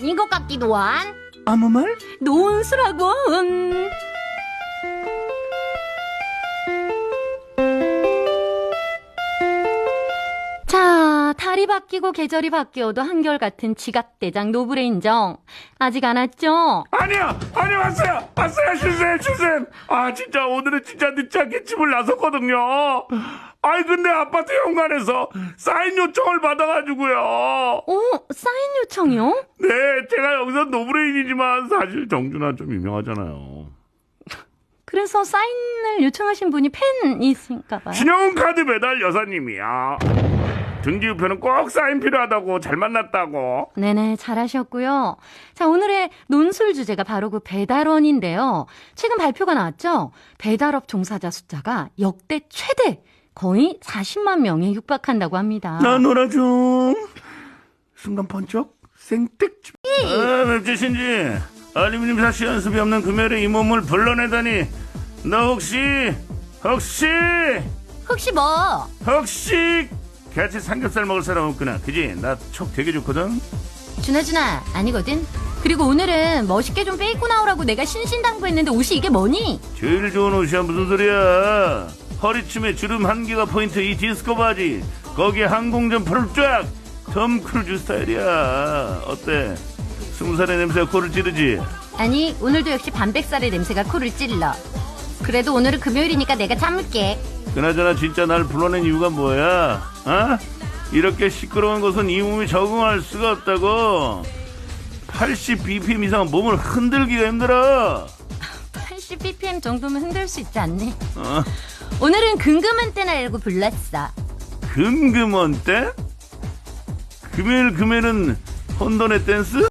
아닌 것 같기도 한 아무 말? 논술하고 음. 자, 달이 바뀌고 계절이 바뀌어도 한결같은 지각대장 노브레 인정. 아직 안 왔죠? 아니야, 아니 왔어요, 왔어요, 주쌤, 주쌤. 아 진짜 오늘은 진짜 늦지 않게 집을 나섰거든요. 아이 근데 아파트 현관에서 사인 요청을 받아가지고요. 어, 사인 요청이요? 네, 제가 여기서 노브레인이지만 사실 정준하 좀 유명하잖아요. 그래서 사인을 요청하신 분이 팬이신가 봐요. 신용카드 배달 여사님이야. 등기우표는 꼭 사인 필요하다고 잘 만났다고. 네네, 잘하셨고요. 자, 오늘의 논술 주제가 바로 그 배달원인데요. 최근 발표가 나왔죠? 배달업 종사자 숫자가 역대 최대 거의 40만 명에 육박한다고 합니다. 나 놀아줘. 순간 번쩍 생택. 아, 맵지신지 알루미늄 사시 연습이 없는 금요일에 이 몸을 불러내다니. 너 혹시 혹시 혹시 뭐? 혹시 같이 삼겹살 먹을 사람 없구나. 그지? 나 촉 되게 좋거든. 준아 준아, 아니거든? 그리고 오늘은 멋있게 좀 빼입고 나오라고 내가 신신당부했는데 옷이 이게 뭐니? 제일 좋은 옷이야 무슨 소리야? 허리춤에 주름 한 개가 포인트 이 디스코 바지. 거기에 항공전 풀을 쫙. 톰 크루즈 스타일이야. 어때? 스무 살의 냄새가 코를 찌르지? 아니, 오늘도 역시 반백살의 냄새가 코를 찔러. 그래도 오늘은 금요일이니까 내가 참을게. 그나저나 진짜 날 불러낸 이유가 뭐야? 어? 이렇게 시끄러운 곳은 이 몸이 적응할 수가 없다고. 80 bpm 이상 몸을 흔들기가 힘들어. 80bpm 정도면 흔들 수 있지 않니? 어? 오늘은 금금은 때나라고 불렀어. 금금원 때? 금요일 금요일은 혼돈의 댄스?